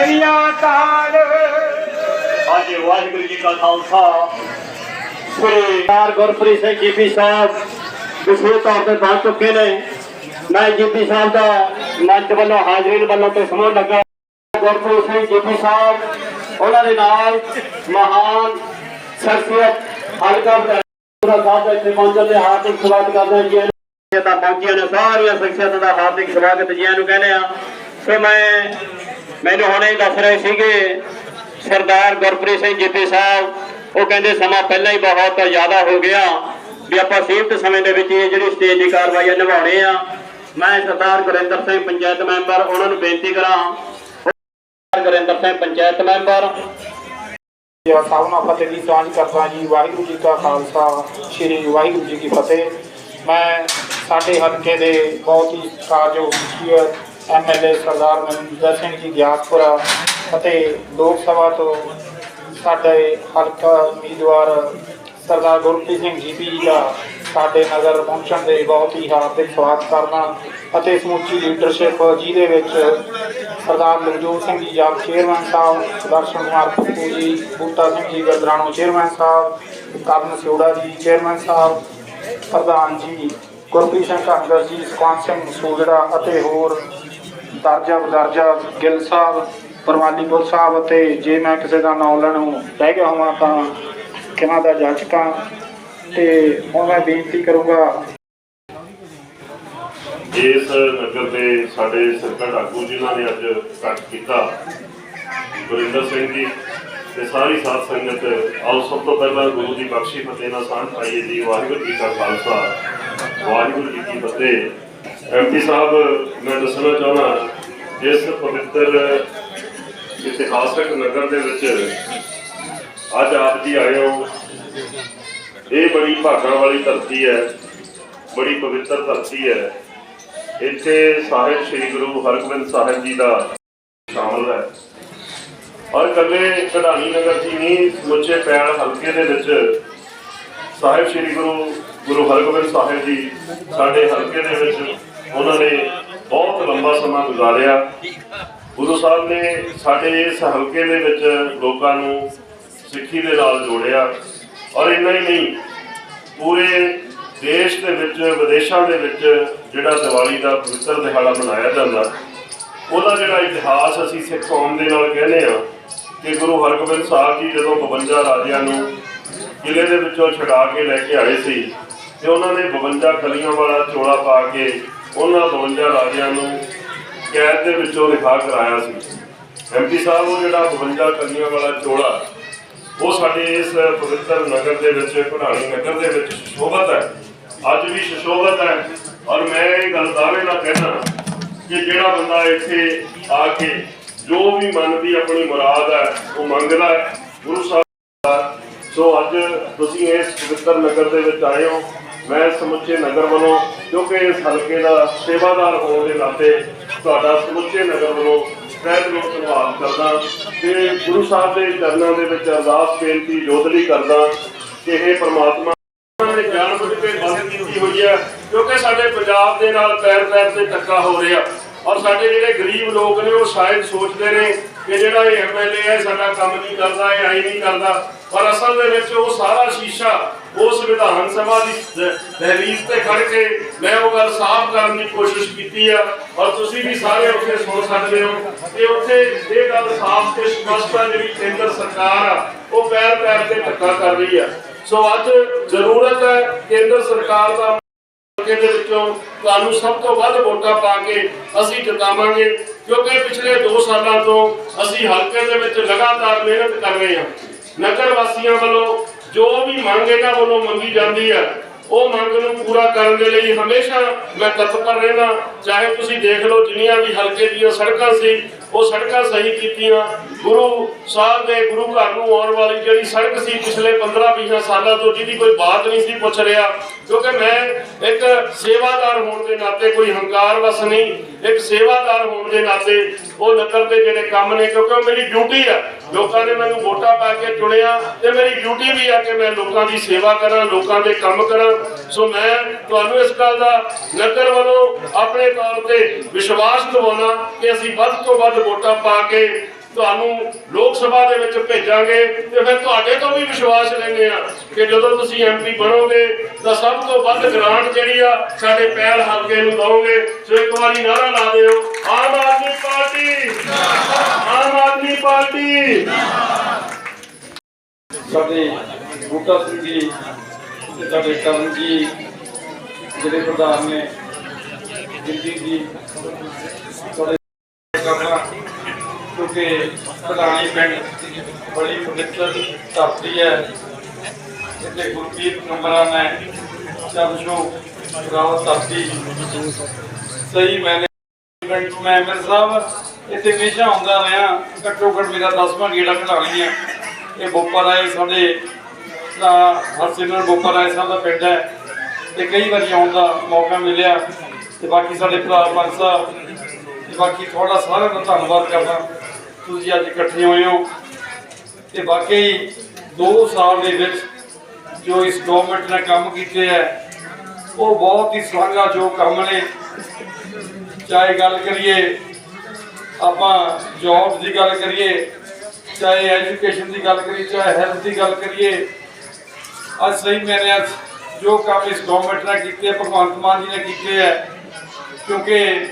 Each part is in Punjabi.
ਸ੍ਰੀ ਅਕਾਲ ਅੱਜ ਵਾਹਿਗੁਰੂ ਜੀ ਕਾ ਖਾਲਸਾ। ਸ੍ਰੀ ਸਰਦਾਰ ਗੁਰਪ੍ਰੀਤ ਸਿੰਘ ਜੀਪੀ ਸਾਹਿਬ ਵਿਸ਼ੇਸ਼ ਤੌਰ ਤੇ ਪਹੁੰਚ ਚੁੱਕੇ ਨੇ। ਮੈਂ ਜੀਪੀ ਸਾਹਿਬ ਦਾ ਮੰਚ ਵੱਲੋਂ ਹਾਜ਼ਰੀਨ ਵੱਲੋਂ ਤੇ ਸਮੂਹ ਲੱਗਾ ਗੁਰਪ੍ਰੀਤ ਸਿੰਘ ਜੀਪੀ ਸਾਹਿਬ। ਉਹਨਾਂ ਦੇ ਨਾਲ ਮਹਾਨ ਸ਼ਖਸੀਅਤ ਹਲਕਾ ਵਿਧਾਇਕ ਸਾਹਿਬ ਇੱਥੇ ਪਹੁੰਚਣ ਦੇ ਹਾਰਦਿਕ ਸਵਾਗਤ ਕਰਦੇ ਹਾਂ ਜੀ। ਸ਼ਖਸੀਅਤਾਂ ਪਹੁੰਚੀਆਂ ਨੇ ਸਾਰੀਆਂ ਸ਼ਖਸੀਅਤਾਂ ਦਾ ਹਾਰਦਿਕ ਸਵਾਗਤ ਜੀ ਨੂੰ ਕਹਿੰਦੇ ਆ ਸੋ ਮੈਂ ਮੈਨੂੰ ਹੁਣੇ ਹੀ ਦੱਸ ਰਹੇ ਸੀਗੇ, ਸਰਦਾਰ ਗੁਰਪ੍ਰੀਤ ਸਿੰਘ ਜੀਪੀ ਸਾਹਿਬ, ਉਹ ਕਹਿੰਦੇ ਸਮਾਂ ਪਹਿਲਾਂ ਹੀ ਬਹੁਤ ਜ਼ਿਆਦਾ ਹੋ ਗਿਆ ਵੀ ਆਪਾਂ ਸੀਮਤ ਸਮੇਂ ਦੇ ਵਿੱਚ ਇਹ ਜਿਹੜੀ ਸਟੇਜ ਦੀ ਕਾਰਵਾਈ ਆ ਨਿਭਾਉਣੇ ਆ। ਮੈਂ ਸਰਦਾਰ ਗੁਰਿੰਦਰ ਸਿੰਘ ਪੰਚਾਇਤ ਮੈਂਬਰ, ਉਹਨਾਂ ਨੂੰ ਬੇਨਤੀ ਕਰਾਂ, ਸਰਦਾਰ ਗੁਰਿੰਦਰ ਸਿੰਘ ਪੰਚਾਇਤ ਮੈਂਬਰ। ਜੀ ਸਭ ਨਾਲ ਫਤਿਹ ਦੀ ਸਾਂਝ ਕਰਦਾ ਜੀ, ਵਾਹਿਗੁਰੂ ਜੀ ਕਾ ਖਾਲਸਾ, ਸ੍ਰੀ ਵਾਹਿਗੁਰੂ ਜੀ ਕੀ ਫਤਿਹ। ਮੈਂ ਸਾਡੇ ਹਲਕੇ ਦੇ ਬਹੁਤ ਹੀ ਸਤਿਕਾਰਯੋਗ ਮੁਖੀ ਐਮਐਲਏ ਸਰਦਾਰ ਮਨਿੰਦਰ ਸਿੰਘ ਜੀ ਗਿਆਸਪੁਰਾ ਅਤੇ ਲੋਕ ਸਭਾ ਤੋਂ ਸਾਡੇ ਹਲਕਾ ਉਮੀਦਵਾਰ ਸਰਦਾਰ ਗੁਰਪ੍ਰੀਤ ਸਿੰਘ ਜੀਪੀ ਜੀ ਦਾ ਸਾਡੇ ਨਗਰ ਪਹੁੰਚਣ ਦੇ ਬਹੁਤ ਹੀ ਹਾਰਦਿਕ ਸਵਾਗਤ ਕਰਨਾ ਅਤੇ ਸਮੁੱਚੀ ਲੀਡਰਸ਼ਿਪ ਜਿਹਦੇ ਵਿੱਚ ਸਰਦਾਰ ਲਖਜੋਤ ਸਿੰਘ ਜੀ ਜਾਬ ਚੇਅਰਮੈਨ ਸਾਹਿਬ ਦਰਸ਼ਨ ਕੁਮਾਰ ਪੱਪੂ ਜੀ, ਬੂਟਾ ਸਿੰਘ ਜੀ ਗਰਦਰਾਣੋ ਚੇਅਰਮੈਨ ਸਾਹਿਬ, ਕਰਨ ਸਿਉੜਾ ਜੀ ਚੇਅਰਮੈਨ ਸਾਹਿਬ, ਪ੍ਰਧਾਨ ਜੀ ਗੁਰਪ੍ਰੀਤ ਸਿੰਘ ਕਾਂਗਰਸ ਜੀ, ਸੁਖਵੰਤ ਸਿੰਘ ਸੂਜੜਾ ਅਤੇ ਹੋਰ ਦਰਜਾ ਬਦਰਜਾ ਗਿੱਲ ਸਾਹਿਬ ਪਰਮਾਲੀਪੁਰ ਸਾਹਿਬ ਅਤੇ ਜੇ ਮੈਂ ਕਿਸੇ ਦਾ ਨਾਮ ਲੈਣ ਨੂੰ ਰਹਿ ਗਿਆ ਹੋਵਾਂ ਤਾਂ ਕਿਨਾਂ ਦਾ ਜਾ ਚੁੱਕਾ। ਤੇ ਹੁਣ ਮੈਂ ਬੇਨਤੀ ਕਰੂੰਗਾ ਇਸ ਨਗਰ ਦੇ ਸਾਡੇ ਸਰਕਾਰ ਆਗੂ ਜਿਨ੍ਹਾਂ ਨੇ ਅੱਜ ਕੱਟ ਕੀਤਾ, ਗੁਰਿੰਦਰ ਸਿੰਘ ਜੀ ਤੇ ਸਾਰੀ ਸਾਧ ਸੰਗਤ, ਆਓ ਸਭ ਤੋਂ ਪਹਿਲਾਂ ਗੁਰੂ ਦੀ ਬਖਸ਼ੀ ਫਤਿਹ ਨਾਲ ਸਾਂਝ ਪਾਈਏ ਜੀ, ਵਾਹਿਗੁਰੂ ਜੀ ਕਾ ਖਾਲਸਾ, ਵਾਹਿਗੁਰੂ ਜੀ ਕੀ ਫਤਿਹ। ਐਮਪੀ ਸਾਹਿਬ, ਮੈਂ ਦੱਸਣਾ ਚਾਹੁੰਦਾ ਇਸ ਪਵਿੱਤਰ ਇਤਿਹਾਸਕ ਨਗਰ ਦੇ ਵਿੱਚ ਅੱਜ ਆਪ ਜੀ ਆਏ ਹੋ, ਇਹ ਬੜੀ ਭਾਗਾਂ ਵਾਲੀ ਧਰਤੀ ਹੈ, ਬੜੀ ਪਵਿੱਤਰ ਧਰਤੀ ਹੈ। ਇੱਥੇ ਸਾਹਿਬ ਸ੍ਰੀ ਗੁਰੂ ਹਰਗੋਬਿੰਦ ਸਾਹਿਬ ਜੀ ਦਾ ਸ਼ਾਮਲ ਹੈ। ਔਰ ਕੱਲੇ ਕਢਾਣੀ ਨਗਰ ਦੀ ਨਹੀਂ, ਸਮੁੱਚੇ ਪੈਣ ਹਲਕੇ ਦੇ ਵਿੱਚ ਸਾਹਿਬ ਸ੍ਰੀ ਗੁਰੂ ਗੁਰੂ ਹਰਗੋਬਿੰਦ ਸਾਹਿਬ ਜੀ ਸਾਡੇ ਹਲਕੇ ਦੇ ਵਿੱਚ ਉਹਨਾਂ ਨੇ ਬਹੁਤ ਲੰਬਾ ਸਮਾਂ ਗੁਜ਼ਾਰਿਆ। ਗੁਰੂ ਸਾਹਿਬ ਨੇ ਸਾਡੇ ਇਸ ਹਲਕੇ ਦੇ ਵਿੱਚ ਲੋਕਾਂ ਨੂੰ ਸਿੱਖੀ ਦੇ ਨਾਲ ਜੋੜਿਆ। ਔਰ ਇੰਨਾ ਹੀ ਨਹੀਂ, ਪੂਰੇ ਦੇਸ਼ ਦੇ ਵਿੱਚ, ਵਿਦੇਸ਼ਾਂ ਦੇ ਵਿੱਚ ਜਿਹੜਾ ਦੀਵਾਲੀ ਦਾ ਪਵਿੱਤਰ ਦਿਹਾੜਾ ਮਨਾਇਆ ਜਾਂਦਾ, ਉਹਦਾ ਜਿਹੜਾ ਇਤਿਹਾਸ ਅਸੀਂ ਸਿੱਖ ਕੌਮ ਦੇ ਨਾਲ ਕਹਿੰਦੇ ਆ ਕਿ ਗੁਰੂ ਹਰਗੋਬਿੰਦ ਸਾਹਿਬ ਜੀ ਜਦੋਂ 52 ਰਾਜਿਆਂ ਨੂੰ ਕਿਲੇ ਦੇ ਵਿੱਚੋਂ ਛਡਾ ਕੇ ਲੈ ਕੇ ਆਏ ਸੀ, ਤੇ ਉਹਨਾਂ ਨੇ 52 ਕਲੀਆਂ ਵਾਲਾ ਚੋਲਾ ਪਾ ਕੇ ਉਹਨਾਂ 52 ਰਾਜਿਆਂ ਨੂੰ ਕੈਦ ਦੇ ਵਿੱਚੋਂ ਰਿਹਾ ਕਰਾਇਆ ਸੀ। ਐਮਪੀ ਸਾਹਿਬ ਉਹ ਜਿਹੜਾ 52 ਕਲੀਆਂ ਵਾਲਾ ਚੋਲਾ, ਉਹ ਸਾਡੇ ਇਸ ਪਵਿੱਤਰ ਨਗਰ ਦੇ ਵਿੱਚ ਘੁੜਾਣੀ ਨਗਰ ਦੇ ਵਿੱਚ ਸ਼ੋਭਤ ਹੈ। ਅੱਜ ਵੀ ਸ਼ੋਭਤ ਹੈ ਔਰ ਮੈਂ ਇਹ ਗੱਲ ਦਾਅਵੇ ਨਾਲ ਕਹਿਣਾ ਕਿ ਜਿਹੜਾ ਬੰਦਾ ਇੱਥੇ ਆ ਕੇ ਜੋ ਵੀ ਮਨ ਦੀ ਆਪਣੀ ਮੁਰਾਦ ਹੈ, ਉਹ ਮੰਗਦਾ ਹੈ। ਗੁਰੂ ਸਾਹਿਬ ਸੋ ਅੱਜ ਤੁਸੀਂ ਇਸ ਪਵਿੱਤਰ ਨਗਰ ਦੇ ਵਿੱਚ ਆਏ ਹੋ। ਮੈਂ ਸਮੁੱਚੇ ਨਗਰ ਵੱਲੋਂ, ਕਿਉਂਕਿ ਇਸ ਹਲਕੇ ਦਾ ਸੇਵਾਦਾਰ ਹੋਣ ਦੇ ਨਾਤੇ ਤੁਹਾਡਾ ਸਮੁੱਚੇ ਨਗਰ ਵੱਲੋਂ ਤਹਿ ਦਿਲੋਂ ਧੰਨਵਾਦ ਕਰਦਾ ਤੇ ਗੁਰੂ ਸਾਹਿਬ ਦੇ ਚਰਨਾਂ ਦੇ ਵਿੱਚ ਅਰਦਾਸ ਬੇਨਤੀ ਜੋਦਲੀ ਕਰਦਾ ਕਿ ਇਹ ਪ੍ਰਮਾਤਮਾ ਨੇ ਜਾਣ ਬੁੱਝ ਕੇ ਬੰਦ ਕੀਤੀ ਹੋਈ ਹੈ, ਕਿਉਂਕਿ ਸਾਡੇ ਪੰਜਾਬ ਦੇ ਨਾਲ ਪੈਰ ਪੈਰ ਤੇ ਧੱਕਾ ਹੋ ਰਿਹਾ ਔਰ ਸਾਡੇ ਜਿਹੜੇ ਗਰੀਬ ਲੋਕ ਨੇ, ਉਹ ਸ਼ਾਇਦ ਸੋਚਦੇ ਨੇ ਕਿ ਜਿਹੜਾ ਇਹ ਐਮਐਲਏ ਹੈ, ਸਾਡਾ ਕੰਮ ਨਹੀਂ ਕਰਦਾ, ਇਹ ਆਈ ਨਹੀਂ ਕਰਦਾ। ਪਰ ਅਸਲ ਦੇ ਵਿੱਚ ਉਹ ਸਾਰਾ ਸ਼ੀਸ਼ਾ ਉਸ ਵਿਧਾਨ ਸਭਾ ਦੀ ਦਹਲੀਜ਼ ਤੇ ਖੜ ਕੇ ਮੈਂ ਉਹ ਗੱਲ ਸਾਫ਼ ਕਰਨ ਦੀ ਕੋਸ਼ਿਸ਼ ਕੀਤੀ ਆ ਔਰ ਤੁਸੀਂ ਵੀ ਸਾਰੇ ਉੱਥੇ ਸੁਣ ਸਕਦੇ ਹੋ ਕਿ ਉੱਥੇ ਇਹ ਗੱਲ ਸਾਫ਼ ਤੇ ਸਪਸ਼ਟ ਆ ਜਿਹੜੀ ਕੇਂਦਰ ਸਰਕਾਰ ਆ, ਉਹ ਪੈਰ ਪੈਰ ਤੇ ਧੱਕਾ ਕਰ ਰਹੀ ਆ। ਸੋ ਅੱਜ ਜ਼ਰੂਰਤ ਹੈ ਕੇਂਦਰ ਸਰਕਾਰ ਦਾ ਹਲਕੇ ਦੇ ਵਿੱਚੋਂ ਤੁਹਾਨੂੰ ਸਭ ਤੋਂ ਵੱਧ ਵੋਟਾਂ ਪਾ ਕੇ ਅਸੀਂ ਜਿਤਾਵਾਂਗੇ, ਕਿਉਂਕਿ ਪਿਛਲੇ 2 ਸਾਲਾਂ ਤੋਂ ਅਸੀਂ ਹਲਕੇ ਦੇ ਵਿੱਚ ਲਗਾਤਾਰ ਮਿਹਨਤ ਕਰ ਰਹੇ ਹਾਂ। ਨਗਰ ਵਾਸੀਆਂ ਵੱਲੋਂ ਜੋ ਵੀ ਮੰਗ ਇਹਨਾਂ ਵੱਲੋਂ ਮੰਗੀ ਜਾਂਦੀ ਹੈ, ਉਹ ਮੰਗ ਨੂੰ ਪੂਰਾ ਕਰਨ ਦੇ ਲਈ ਹਮੇਸ਼ਾ ਮੈਂ ਤਤਪਰ ਰਹਿਣਾ ਚਾਹੇ ਤੁਸੀਂ ਦੇਖ ਲਓ, ਜਿੰਨੀਆਂ ਵੀ ਹਲਕੇ ਦੀਆਂ ਸੜਕਾਂ ਸੀ ਉਹ ਸੜਕਾਂ ਸਹੀ ਕੀਤੀਆਂ। ਗੁਰੂ ਸਾਹਿਬ ਦੇ ਗੁਰੂ ਘਰ ਨੂੰ ਆਉਣ ਵਾਲੀ ਜਿਹੜੀ ਸੜਕ ਸੀ ਪਿਛਲੇ 15-20 ਸਾਲਾਂ ਤੋਂ, ਜਿਹਦੀ ਕੋਈ ਬਾਤ ਨਹੀਂ ਸੀ ਪੁੱਛ ਰਿਹਾ, ਕਿਉਂਕਿ ਮੈਂ ਇੱਕ ਸੇਵਾਦਾਰ ਹੋਣ ਦੇ ਨਾਤੇ ਕੋਈ ਹੰਕਾਰ ਵਸ ਨਹੀਂ, ਇੱਕ ਸੇਵਾਦਾਰ ਹੋਣ ਦੇ ਨਾਤੇ ਉਹ ਨਕਰ ਦੇ ਜਿਹੜੇ ਕੰਮ ਨੇ, ਕਿਉਂਕਿ ਉਹ ਮੇਰੀ ਡਿਊਟੀ ਆ। ਲੋਕਾਂ ਨੇ ਮੈਨੂੰ ਵੋਟਾਂ ਪਾ ਕੇ ਚੁਣਿਆ ਤੇ ਮੇਰੀ ਡਿਊਟੀ ਵੀ ਆ ਕਿ ਮੈਂ ਲੋਕਾਂ ਦੀ ਸੇਵਾ ਕਰਾਂ, ਲੋਕਾਂ ਦੇ ਕੰਮ ਕਰਾਂ। ਸੋ ਮੈਂ ਤੁਹਾਨੂੰ ਇਸ ਗੱਲ ਦਾ ਨਗਰ ਵੱਲੋਂ ਆਪਣੇ ਤੌਰ ਤੇ ਵਿਸ਼ਵਾਸ ਦਿਵਾਉਣਾ ਕਿ ਅਸੀਂ ਵੱਧ ਤੋਂ ਵੱਧ ਵੋਟਾਂ ਪਾ ਕੇ ਤੁਹਾਨੂੰ ਲੋਕ ਸਭਾ ਦੇ ਵਿੱਚ ਭੇਜਾਂਗੇ ਤੇ ਫਿਰ ਤੁਹਾਡੇ ਤੋਂ ਵੀ ਵਿਸ਼ਵਾਸ ਲੈਂਦੇ ਆ ਕਿ ਜਦੋਂ ਤੁਸੀਂ ਐਮਪੀ ਬਣੋਗੇ ਤਾਂ ਸਭ ਤੋਂ ਵੱਧ ਗ੍ਰਾਂਟ ਜਿਹੜੀ ਆ ਸਾਡੇ ਪਹਿਲ ਹਲਕੇ ਨੂੰ ਦਓਗੇ। ਸੋ ਇੱਕ ਵਾਰੀ ਨਾਰਾ ਲਾ ਦਿਓ। ਆਮ ਆਦਮੀ ਪਾਰਟੀ। ਆਮ ਆਦਮੀ ਪਾਰਟੀ। ਸਾਡੇ ਬੂਟਾ ਸਿੰਘ ਜੀ ਤੇ ਸਾਡੇ ਕਰਨ ਜੀ, ਜਿਹੜੇ ਪ੍ਰਧਾਨ ਨੇ ਜਿੰਦੀ ਜੀ ਕਿਉਂਕਿ ਪ੍ਰਧਾਨੀ ਪਿੰਡ ਬੜੀ ਪਵਿੱਤਰ ਧਰਤੀ ਹੈ। ਇੱਥੇ ਗੁਰਪੀਤ ਨੰਬਰਾਂ ਨੇ ਚਰਨਸ਼ੋ ਰਾਵਤ ਧਰਤੀ। ਸਹੀ ਮੈਨੇ ਪਿੰਡ ਮੈਂ ਮੇਰੇ ਸਾਹਿਬ, ਇੱਥੇ ਹਮੇਸ਼ਾ ਆਉਂਦਾ ਰਿਹਾ। ਘੱਟੋ ਘੱਟ ਮੇਰਾ 10ਵਾਂ ਗੇੜਾ ਕਢਾਉਣੀ ਹੈ ਇਹ ਬੋਪਾ ਰਾਏ ਸਾਡੇ, ਦਾ ਹਰਸਿਮਰਨ ਬੋਪਾ ਰਾਏ ਸਾਹਿਬ ਦਾ ਪਿੰਡ ਹੈ। ਤੇ ਕਈ ਵਾਰੀ ਆਉਣ ਦਾ ਮੌਕਾ ਮਿਲਿਆ। ਤੇ ਬਾਕੀ ਸਾਡੇ ਭਰਾ ਪੰਜ ਸਾਹਿਬ, ਤੇ ਬਾਕੀ ਤੁਹਾਡਾ ਸਾਰਿਆਂ ਦਾ ਧੰਨਵਾਦ ਕਰਦਾ। ਤੁਸੀਂ ਅੱਜ ਇਕੱਠੇ ਹੋਏ ਹੋ ਤੇ ਬਾਕੀ 2 ਸਾਲ ਦੇ ਵਿੱਚ ਜੋ ਇਸ ਗਵਰਨਮੈਂਟ ਨੇ ਕੰਮ ਕੀਤੇ ਹੈ, ਉਹ ਬਹੁਤ ਹੀ ਸ਼ਲਾਘਾਯੋਗ ਕੰਮ ਨੇ। ਚਾਹੇ ਗੱਲ ਕਰੀਏ, ਆਪਾਂ ਜੌਬ ਦੀ ਗੱਲ ਕਰੀਏ, ਚਾਹੇ ਐਜੂਕੇਸ਼ਨ ਦੀ ਗੱਲ ਕਰੀਏ, ਚਾਹੇ ਹੈਲਥ ਦੀ ਗੱਲ ਕਰੀਏ, ਅੱਜ ਸਹੀ ਮੈਨੇ ਅੱਜ ਜੋ ਕੰਮ ਇਸ ਗਵਰਨਮੈਂਟ ਨੇ ਕੀਤੇ ਭਗਵੰਤ ਮਾਨ ਜੀ ਨੇ ਕੀਤੇ ਹੈ, ਕਿਉਂਕਿ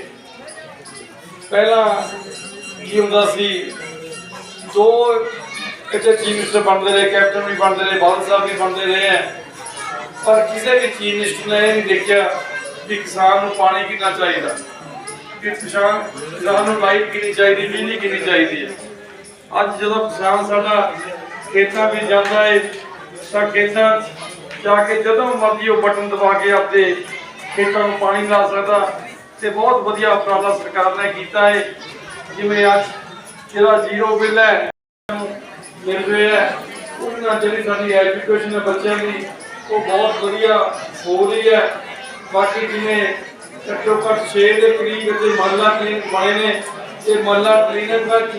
ਪਹਿਲਾਂ ਕੀ ਹੁੰਦਾ ਸੀ? ਦੋ ਇੱਥੇ ਚੀਫ ਮਿਨਿਸਟਰ ਬਣਦੇ ਰਹੇ, ਕੈਪਟਨ ਵੀ ਬਣਦੇ ਰਹੇ, ਬਾਦਲ ਸਾਹਿਬ ਵੀ ਬਣਦੇ ਰਹੇ ਹੈ ਪਰ ਕਿਸੇ ਵੀ ਚੀਫ ਮਿਨਿਸਟਰ ਨੇ ਇਹ ਨਹੀਂ ਦੇਖਿਆ ਕਿ ਕਿਸਾਨ ਨੂੰ ਪਾਣੀ ਕਿੰਨਾ ਚਾਹੀਦਾ। ਕਿ ਕਿਸਾਨ ਕਿਸਾਨ ਨੂੰ ਲਾਈਟ ਕਿੰਨੀ ਚਾਹੀਦੀ, ਬਿਜਲੀ ਕਿੰਨੀ ਚਾਹੀਦੀ ਹੈ ਅੱਜ ਜਦੋਂ ਕਿਸਾਨ ਸਾਡਾ ਖੇਤਾਂ ਵਿੱਚ ਜਾਂਦਾ ਹੈ ਤਾਂ ਖੇਤਾਂ ਜਾ ਕੇ ਜਦੋਂ ਮਰਜ਼ੀ ਉਹ ਬਟਨ ਦਬਾ ਕੇ ਆਪਦੇ ਖੇਤਾਂ ਨੂੰ ਪਾਣੀ ਲਾ ਸਕਦਾ ਤੇ ਬਹੁਤ ਵਧੀਆ ਉਪਰਾਲਾ ਸਰਕਾਰ ਨੇ ਕੀਤਾ ਹੈ ਜਿਵੇਂ ਅੱਜ ਜਿਹੜਾ ਜ਼ੀਰੋ ਬਿੱਲ ਹੈ ਮਿਲ ਰਿਹਾ ਹੈ। ਉਹਦੇ ਨਾਲ ਜਿਹੜੀ ਸਾਡੀ ਐਜੂਕੇਸ਼ਨ ਹੈ ਬੱਚਿਆਂ ਦੀ, ਉਹ ਬਹੁਤ ਵਧੀਆ ਹੋ ਰਹੀ ਹੈ। ਬਾਕੀ ਜਿਵੇਂ ਘੱਟੋ ਘੱਟ 6 ਦੇ ਕਰੀਬ ਇੱਥੇ ਮਹੱਲਾ ਕਲੀਨਿਕ ਬਣੇ ਨੇ। ਤੇ ਮਹੱਲਾ ਕਲੀਨਿਕ ਵਿੱਚ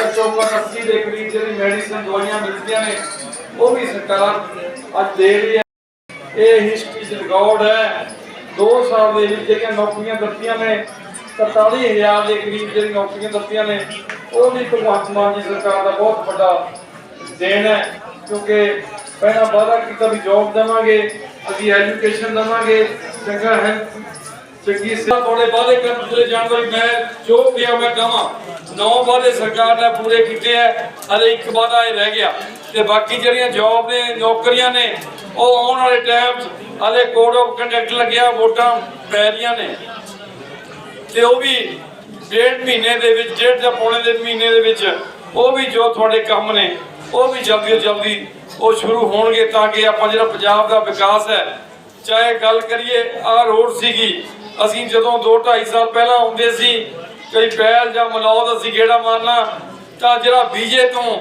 ਘੱਟੋ ਘੱਟ 80 ਦੇ ਕਰੀਬ ਜਿਹੜੀ ਮੈਡੀਸਨ ਦਵਾਈਆਂ ਮਿਲਦੀਆਂ ਨੇ, ਉਹ ਵੀ ਸਰਕਾਰ ਅੱਜ ਦੇ ਰਹੀ ਹੈ। ਇਹ ਹਿਸਟਰੀ ਰਿਕਾਰਡ ਹੈ। 2 ਸਾਲ ਦੇ ਵਿੱਚ ਜਿਹੜੀਆਂ ਨੌਕਰੀਆਂ ਦਿੱਤੀਆਂ ਨੇ 47000 ਦੇ ਕਰੀਬ ਜਿਹੜੀਆਂ ਨੌਕਰੀਆਂ ਦਿੱਤੀਆਂ ਨੇ, ਉਹ ਵੀ ਭਗਵੰਤ ਮਾਨ ਜੀ ਸਰਕਾਰ ਦਾ ਬਹੁਤ ਵੱਡਾ ਦੇਣ ਹੈ, ਕਿਉਂਕਿ ਪਹਿਲਾਂ ਵਾਅਦਾ ਕੀਤਾ ਵੀ ਜੌਬ ਦੇਵਾਂਗੇ, ਅਸੀਂ ਐਜੂਕੇਸ਼ਨ ਦੇਵਾਂਗੇ, ਚੰਗਾ ਹੈ ਚੰਗੀ ਸਿਹਤ। ਥੋੜੇ ਵਾਅਦੇ ਕਰਨ ਤੁਰੇ ਜਾਣ ਵਾਲੀ ਮੈਂ ਜੋ ਕਿਹਾ ਮੈਂ ਕਹਾਂ। ਨੌ ਵਾਅਦੇ ਸਰਕਾਰ ਨੇ ਪੂਰੇ ਕੀਤੇ ਹੈ ਹਲੇ ਇੱਕ ਵਾਅਦਾ ਇਹ ਰਹਿ ਗਿਆ। ਤੇ ਬਾਕੀ ਜਿਹੜੀਆਂ ਜੌਬ ਨੇ, ਨੌਕਰੀਆਂ ਨੇ, ਉਹ ਆਉਣ ਵਾਲੇ ਟਾਈਮ 'ਚ ਹਲੇ ਕੋਡ ਆਫ ਕੰਡਕਟ ਲੱਗਿਆ, ਵੋਟਾਂ ਪੈ ਰਹੀਆਂ ਨੇ। ਤੇ ਉਹ ਵੀ ਡੇਢ ਮਹੀਨੇ ਦੇ ਵਿੱਚ, ਡੇਢ ਜਾਂ ਪੌਣੇ ਦੇ ਮਹੀਨੇ ਦੇ ਵਿੱਚ, ਉਹ ਵੀ ਜੋ ਤੁਹਾਡੇ ਕੰਮ ਨੇ, ਉਹ ਵੀ ਜਲਦੀ ਤੋਂ ਜਲਦੀ ਉਹ ਸ਼ੁਰੂ ਹੋਣਗੇ ਤਾਂ ਕਿ ਆਪਾਂ ਜਿਹੜਾ ਪੰਜਾਬ ਦਾ ਵਿਕਾਸ ਹੈ, ਚਾਹੇ ਗੱਲ ਕਰੀਏ ਆ ਰੋਡ ਸੀਗੀ, ਅਸੀਂ ਜਦੋਂ 2 2.5 ਸਾਲ ਪਹਿਲਾਂ ਆਉਂਦੇ ਸੀ, ਕਈ ਪੈਲ ਜਾਂ ਮਲੌਦ ਅਸੀਂ ਗੇੜਾ ਮਾਰਨਾ, ਤਾਂ ਜਿਹੜਾ ਬੀਜੇ ਤੋਂ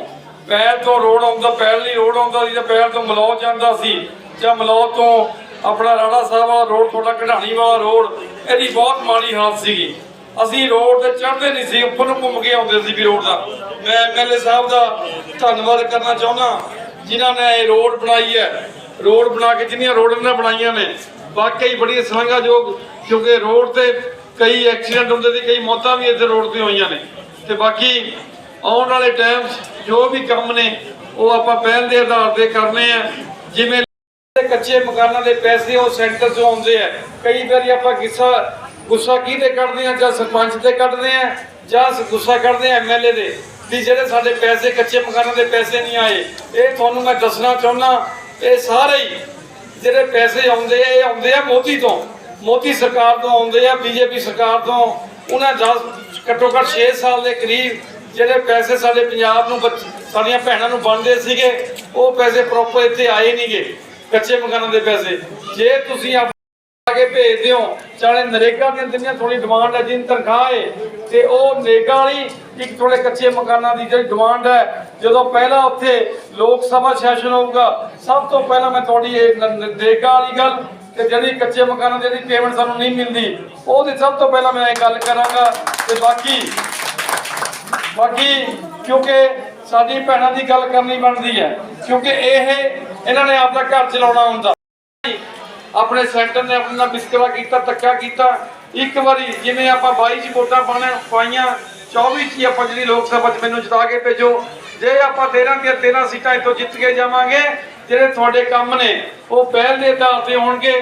ਪੈਲ ਤੋਂ ਰੋਡ ਆਉਂਦਾ ਪੈਲ ਨਹੀਂ ਰੋਡ ਆਉਂਦਾ ਸੀ, ਜਾਂ ਪੈਲ ਤੋਂ ਮਲੌਦ ਜਾਂਦਾ ਸੀ, ਜਾਂ ਮਲੌਦ ਤੋਂ ਆਪਣਾ ਰਾਣਾ ਸਾਹਿਬ ਵਾਲਾ ਰੋਡ, ਤੁਹਾਡਾ ਕਢਾਣੀ ਵਾਲਾ ਰੋਡ, ਇਹਦੀ ਬਹੁਤ ਮਾੜੀ ਹਾਲਤ ਸੀਗੀ। ਅਸੀਂ ਰੋਡ ਤੇ ਚੜ੍ਹਦੇ ਨਹੀਂ ਸੀ, ਉੱਪਰ ਨੂੰ ਘੁੰਮ ਕੇ ਆਉਂਦੇ ਸੀ ਵੀ ਰੋਡ ਦਾ। ਮੈਂ ਐਮਐਲਏ ਸਾਹਿਬ ਦਾ ਧੰਨਵਾਦ ਕਰਨਾ ਚਾਹੁੰਦਾ, ਜਿਨ੍ਹਾਂ ਨੇ ਇਹ ਰੋਡ ਬਣਾਈ ਹੈ। ਰੋਡ ਬਣਾ ਕੇ ਜਿੰਨੀਆਂ ਰੋਡ ਇਹਨਾਂ ਬਣਾਈਆਂ ਨੇ, ਵਾਕਈ ਬੜੀ ਸ਼ਲਾਘਾਯੋਗ, ਕਿਉਂਕਿ ਰੋਡ ਤੇ ਕਈ ਐਕਸੀਡੈਂਟ ਹੁੰਦੇ ਸੀ, ਕਈ ਮੌਤਾਂ ਵੀ ਇੱਥੇ ਰੋਡ ਤੇ ਹੋਈਆਂ ਨੇ। ਤੇ ਬਾਕੀ ਆਉਣ ਵਾਲੇ ਟਾਈਮ ਜੋ ਵੀ ਕੰਮ ਨੇ, ਉਹ ਆਪਾਂ ਪਹਿਲ ਦੇ ਆਧਾਰ ਤੇ ਕਰਨੇ ਆ, ਜਿਵੇਂ ਕੱਚੇ ਮਕਾਨਾਂ ਦੇ ਪੈਸੇ ਉਹ ਸੈਂਟਰ ਚੋਂ ਆਉਂਦੇ ਆ। ਕਈ ਵਾਰੀ ਆਪਾਂ ਗੁੱਸਾ ਗੁੱਸਾ ਕਿਹਦੇ ਕੱਢਦੇ ਆ ਜਾਂ ਸਰਪੰਚ ਤੇ ਕੱਢਦੇ ਆ ਜਾਂ ਗੁੱਸਾ ਕੱਢਦੇ ਆ ਐਮਐਲਏ ਦੇ ਵੀ ਜਿਹੜੇ ਸਾਡੇ ਪੈਸੇ ਕੱਚੇ ਮਕਾਨਾਂ ਦੇ ਪੈਸੇ ਨਹੀਂ ਆਏ। ਇਹ ਤੁਹਾਨੂੰ ਮੈਂ ਦੱਸਣਾ ਚਾਹੁੰਦਾ, ਇਹ ਸਾਰੇ ਹੀ ਜਿਹੜੇ ਪੈਸੇ ਆਉਂਦੇ ਆ, ਇਹ ਆਉਂਦੇ ਆ ਮੋਦੀ ਤੋਂ। ਮੋਦੀ ਸਰਕਾਰ ਤੋਂ ਆਉਂਦੇ ਆ ਬੀਜੇਪੀ ਸਰਕਾਰ ਤੋਂ। ਉਹਨਾਂ 10 ਘੱਟੋ ਘੱਟ 6 ਸਾਲ ਦੇ ਕਰੀਬ ਜਿਹੜੇ ਪੈਸੇ ਸਾਡੇ ਪੰਜਾਬ ਨੂੰ ਬੱਚ- ਸਾਡੀਆਂ ਭੈਣਾਂ ਨੂੰ ਬਣਦੇ ਸੀਗੇ, ਉਹ ਪੈਸੇ ਪ੍ਰੋਪਰ ਇੱਥੇ ਆਏ ਨਹੀਂਗੇ ਕੱਚੇ ਮਕਾਨਾਂ ਦੇ ਪੈਸੇ। ਜੇ ਤੁਸੀਂ ਆਪ ਕੇ ਭੇਜਦੇ ਹੋ ਚਾਹੇ ਨਰੇਗਾ ਦੀਆਂ ਜਿੰਨੀਆਂ ਥੋੜੀ ਡਿਮਾਂਡ ਹੈ, ਜਿੰਨ ਤਨਖਾਹ ਹੈ, ਤੇ ਉਹ ਨਰੇਗਾ ਵਾਲੀ ਇੱਕ ਥੋੜੇ ਕੱਚੇ ਮਕਾਨਾਂ ਦੀ ਜਿਹੜੀ ਡਿਮਾਂਡ ਹੈ, ਜਦੋਂ ਪਹਿਲਾਂ ਉੱਥੇ ਲੋਕ ਸਭਾ ਸੈਸ਼ਨ ਹੋਊਗਾ, ਸਭ ਤੋਂ ਪਹਿਲਾਂ ਮੈਂ ਤੁਹਾਡੀ ਇਹ ਨਰੇਗਾ ਵਾਲੀ ਗੱਲ ਤੇ ਜਿਹੜੀ ਕੱਚੇ ਮਕਾਨਾਂ ਦੀ ਜਿਹੜੀ ਪੇਮੈਂਟ ਸਾਨੂੰ ਨਹੀਂ ਮਿਲਦੀ, ਉਹਦੀ ਸਭ ਤੋਂ ਪਹਿਲਾਂ ਮੈਂ ਇਹ ਗੱਲ ਕਰਾਂਗਾ ਤੇ ਬਾਕੀ ਬਾਕੀ ਕਿਉਂਕਿ ਸਾਡੀ ਭੈਣਾਂ ਦੀ ਗੱਲ ਕਰਨੀ ਬਣਦੀ ਹੈ, ਕਿਉਂਕਿ ਇਹ ਇਹਨਾਂ ਨੇ ਆਪਦਾ ਘਰ ਚਲਾਉਣਾ ਹੁੰਦਾ। ਆਪਣੇ ਸੈਂਟਰ ਨੇ ਆਪਣੇ ਨਾਲ ਵਿਸਕਰਾ ਕੀਤਾ, ਧੱਕਾ ਕੀਤਾ। ਇੱਕ ਵਾਰੀ ਜਿਵੇਂ ਆਪਾਂ 22 ਚ ਵੋਟਾਂ ਪਾਣੇ ਪਾਈਆਂ 24 ਚ ਆਪਾਂ ਜਿਹੜੀ ਲੋਕ ਸਭਾ ਚ ਮੈਨੂੰ ਜਿਤਾ ਕੇ ਭੇਜੋ। ਜੇ ਆਪਾਂ 13 ਦੀਆਂ 13 ਸੀਟਾਂ ਇੱਥੋਂ ਜਿੱਤ ਕੇ ਜਾਵਾਂਗੇ, ਜਿਹੜੇ ਤੁਹਾਡੇ ਕੰਮ ਨੇ, ਉਹ ਪਹਿਲ ਦੇ ਆਧਾਰ ਤੇ ਹੋਣਗੇ।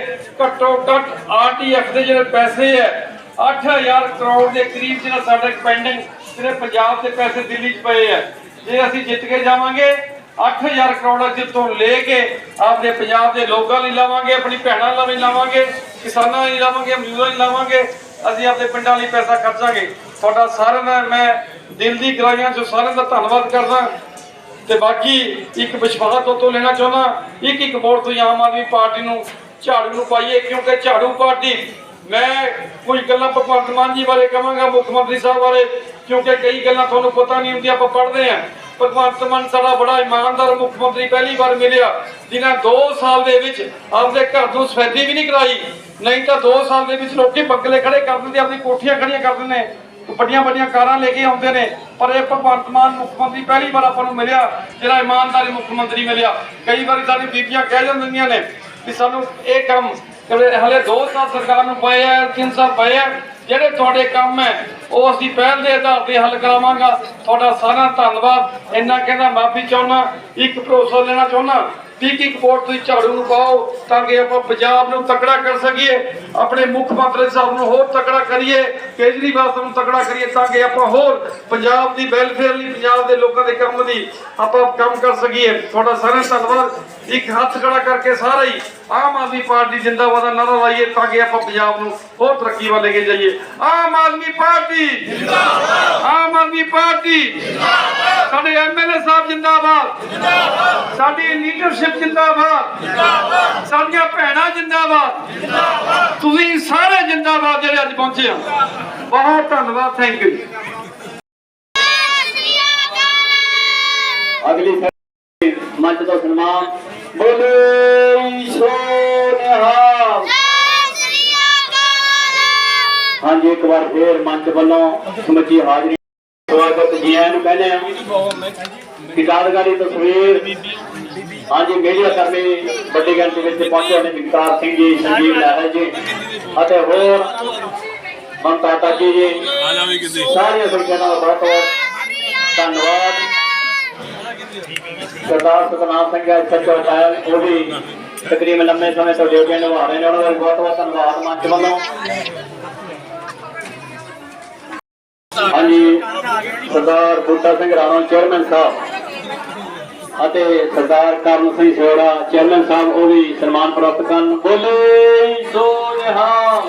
ਘੱਟੋ ਘੱਟ ਆਰਟੀਐਫ ਦੇ ਜਿਹੜੇ ਪੈਸੇ ਹੈ 8000 ਕਰੋੜ ਦੇ ਕਰੀਬ ਜਿਹੜਾ ਸਾਡਾ ਪੈਂਡਿੰਗ ਜਿਹੜੇ ਪੰਜਾਬ ਦੇ ਪੈਸੇ ਦਿੱਲੀ 'ਚ ਪਏ ਹੈ, ਜੇ ਅਸੀਂ ਜਿੱਤ ਕੇ ਜਾਵਾਂਗੇ 8000 ਕਰੋੜ ਜਿੱਤੋਂ ਲੈ ਕੇ ਆਪਣੇ ਪੰਜਾਬ ਦੇ ਲੋਕਾਂ ਲਈ ਲਾਵਾਂਗੇ, ਆਪਣੀ ਭੈਣਾਂ ਲਈ ਲਾਵਾਂਗੇ, ਕਿਸਾਨਾਂ ਲਈ ਲਾਵਾਂਗੇ ਮਜ਼ਦੂਰਾਂ ਲਈ ਲਾਵਾਂਗੇ। ਅਸੀਂ ਆਪਣੇ ਪਿੰਡਾਂ ਲਈ ਪੈਸਾ ਖਰਚਾਂਗੇ। ਤੁਹਾਡਾ ਸਾਰਿਆਂ ਦਾ ਮੈਂ ਦਿਲ ਦੀ ਗਹਿਰਾਈਆਂ ਚੋਂ ਸਾਰਿਆਂ ਦਾ ਧੰਨਵਾਦ ਕਰਦਾ। ਤੇ ਬਾਕੀ ਇੱਕ ਵਿਸ਼ਵਾਸ ਤੋਂ ਤੋਂ ਲੈਣਾ ਚਾਹੁੰਦਾ, ਇੱਕ ਇੱਕ ਵੋਟ ਤੋਂ ਆਮ ਆਦਮੀ ਪਾਰਟੀ ਨੂੰ ਝਾੜੂ ਨੂੰ ਪਾਈਏ, ਕਿਉਂਕਿ ਝਾੜੂ ਪਾਰਟੀ, ਮੈਂ ਕੁਝ ਗੱਲਾਂ ਭਗਵੰਤ ਮਾਨ ਜੀ ਬਾਰੇ ਕਹਾਂਗਾ, ਮੁੱਖ ਮੰਤਰੀ ਸਾਹਿਬ ਬਾਰੇ, ਕਿਉਂਕਿ ਕਈ ਗੱਲਾਂ ਤੁਹਾਨੂੰ ਪਤਾ ਨਹੀਂ ਹੁੰਦੀਆਂ, ਆਪਾਂ ਪੜ੍ਹਦੇ ਆਂ ਭਗਵੰਤ ਮਾਨ ਸਾਡਾ ਬੜਾ ਇਮਾਨਦਾਰ ਮੁੱਖ ਮੰਤਰੀ ਪਹਿਲੀ ਵਾਰ ਮਿਲਿਆ, ਜਿਨ੍ਹਾਂ 2 ਸਾਲ ਦੇ ਵਿੱਚ ਆਪਦੇ ਘਰ ਨੂੰ ਸਫੈਦੀ ਵੀ ਨਹੀਂ ਕਰਾਈ। ਨਹੀਂ ਤਾਂ 2 ਸਾਲ ਦੇ ਵਿੱਚ ਲੋਕੀ ਬੰਗਲੇ ਖੜੇ ਕਰ ਦਿੰਦੇ ਆਪਣੀ ਕੋਠੀਆਂ ਖੜੀਆਂ ਕਰ ਦਿੰਦੇ ਨੇ ਵੱਡੀਆਂ ਵੱਡੀਆਂ ਕਾਰਾਂ ਲੈ ਕੇ ਆਉਂਦੇ ਨੇ। ਪਰ ਇਹ ਭਗਵੰਤ ਮਾਨ ਮੁੱਖ ਮੰਤਰੀ ਪਹਿਲੀ ਵਾਰ ਆਪਾਂ ਨੂੰ ਮਿਲਿਆ, ਜਿਹੜਾ ਇਮਾਨਦਾਰੀ ਮੁੱਖ ਮੰਤਰੀ ਮਿਲਿਆ। ਕਈ ਵਾਰੀ ਸਾਡੀ ਬੀਬੀਆਂ ਕਹਿ ਜਾਂਦੀਆਂ ਨੇ ਵੀ ਸਾਨੂੰ ਇਹ ਕੰਮ ਹਲੇ 2 ਸਾਲ ਸਰਕਾਰ ਨੂੰ ਪਏ ਆ 3 ਸਾਲ ਪਏ ਆ ਜਿਹੜੇ ਤੁਹਾਡੇ ਕੰਮ ਹੈ, ਉਹ ਅਸੀਂ ਪਹਿਲ ਦੇ ਆਧਾਰ ਤੇ ਹੱਲ ਕਰਾਵਾਂਗਾ। ਤੁਹਾਡਾ ਸਾਰਾ ਧੰਨਵਾਦ। ਇੰਨਾ ਕਹਿੰਦਾ ਮਾਫੀ ਚਾਹੁੰਦਾ, ਇੱਕ ਭਰੋਸਾ ਲੈਣਾ ਚਾਹੁੰਦਾ ਇੱਕ ਇੱਕ ਵੋਟ ਤੁਸੀਂ ਝਾੜੂ ਨੂੰ ਪਾਓ, ਤਾਂ ਕਿ ਆਪਾਂ ਪੰਜਾਬ ਨੂੰ ਤਕੜਾ ਕਰ ਸਕੀਏ, ਆਪਣੇ ਮੁੱਖ ਮੰਤਰੀ ਸਾਹਿਬ ਨੂੰ ਹੋਰ ਤਕੜਾ ਕਰੀਏ, ਕੇਜਰੀਵਾਲ ਸਾਹਿਬ ਨੂੰ ਤਕੜਾ ਕਰੀਏ, ਤਾਂ ਕਿ ਆਪਾਂ ਹੋਰ ਪੰਜਾਬ ਦੀ ਵੈਲਫੇਅਰ ਲਈ, ਪੰਜਾਬ ਦੇ ਲੋਕਾਂ ਦੇ ਕੰਮ ਦੀ ਆਪਾਂ ਕੰਮ ਕਰ ਸਕੀਏ। ਤੁਹਾਡਾ ਸਾਰਿਆਂ ਦਾ ਧੰਨਵਾਦ। ਇੱਕ ਹੱਥ ਖੜਾ ਕਰਕੇ ਸਾਰੇ ਹੀ ਆਮ ਆਦਮੀ ਪਾਰਟੀ ਜਿੰਦਾਬਾਦ ਦਾ ਨਾਰਾ ਲਾਈਏ ਤਾਂ ਕਿ ਆਪਾਂ ਪੰਜਾਬ ਨੂੰ ਹੋਰ ਤਰੱਕੀ ਵੱਲ ਲੈ ਕੇ ਜਾਈਏ। ਆਮ ਆਦਮੀ ਪਾਰਟੀ ਜਿੰਦਾਬਾਦ। ਆਮ ਆਦਮੀ ਪਾਰਟੀ ਜਿੰਦਾਬਾਦ। ਸਾਡੇ ਐਮਐਲਏ ਸਾਹਿਬ ਜਿੰਦਾਬਾਦ। ਜਿੰਦਾਬਾਦ। ਸਾਡੀ ਲੀਡਰਸ਼ਿਪ ਜਿੰਦਾਬਾਦ। ਜਿੰਦਾਬਾਦ। ਸਾਡੀਆਂ ਭੈਣਾਂ ਜਿੰਦਾਬਾਦ। ਜਿੰਦਾਬਾਦ। ਤੁਸੀਂ ਸਾਰੇ ਜਿੰਦਾਬਾਦ ਜਿਹੜੇ ਅੱਜ ਪਹੁੰਚੇ ਆ ਬਹੁਤ ਧੰਨਵਾਦ ਥੈਂਕ ਯੂ ਅਗਲੀ ਮੰਚ ਤੋਂ ਸਨਮਾਨ ਬੋਲੇ ਸੋਨਿਹਾਲ। ਹਾਂਜੀ ਇੱਕ ਵਾਰ ਫੇਰ ਮੰਚ ਵੱਲੋਂ ਸਮੁੱਚੀ ਹਾਜ਼ਰੀ ਸਵਾਗਤ ਜੀ ਆਇਆਂ ਨੂੰ ਕਹਿੰਦੇ ਆ ਕਿਤਾਬਗਾਰੀ ਤਸਵੀਰ। ਹਾਂਜੀ ਮੀਡੀਆ ਕਰਮੀ ਵੱਡੀ ਗਿਣਤੀ ਵਿੱਚ ਪਹੁੰਚੇ ਨੇ ਵਿਕਾਰ ਸਿੰਘ ਜੀ ਸੰਜੀਵ ਲਹਿਰਾ ਜੀ ਅਤੇ ਹੋਰ ਮਮਤਾ ਤਾਜੀ ਜੀ। ਸਾਰੀਆਂ ਸੰਗਤਾਂ ਦਾ ਬਹੁਤ ਬਹੁਤ ਧੰਨਵਾਦ। ਸਰਦਾਰ ਸਤਨਾਮ ਸਿੰਘ ਹੈ ਸੱਚੋ ਕਾਇਲ ਉਹ ਵੀ ਤਕਰੀਬਨ ਲੰਮੇ ਸਮੇਂ ਤੋਂ ਡਿਊਟੀ ਨਿਭਾ ਰਹੇ ਨੇ, ਉਹਨਾਂ ਦਾ ਬਹੁਤ ਬਹੁਤ ਧੰਨਵਾਦ ਮੰਚ ਵੱਲੋਂ ਹਾਂਜੀ, ਸਰਦਾਰ ਬੂਟਾ ਸਿੰਘ ਰਾਣੋ, ਚੇਅਰਮੈਨ ਸਾਹਿਬ ਅਤੇ ਸਰਦਾਰ ਕਰਨ ਸਿੰਘ ਸੋੜਾ ਚੇਅਰਮੈਨ ਸਾਹਿਬ, ਉਹ ਵੀ ਸਨਮਾਨ ਪ੍ਰਾਪਤ ਕਰਨ। ਬੋਲੇ ਸੋ ਨਿਹਾਲ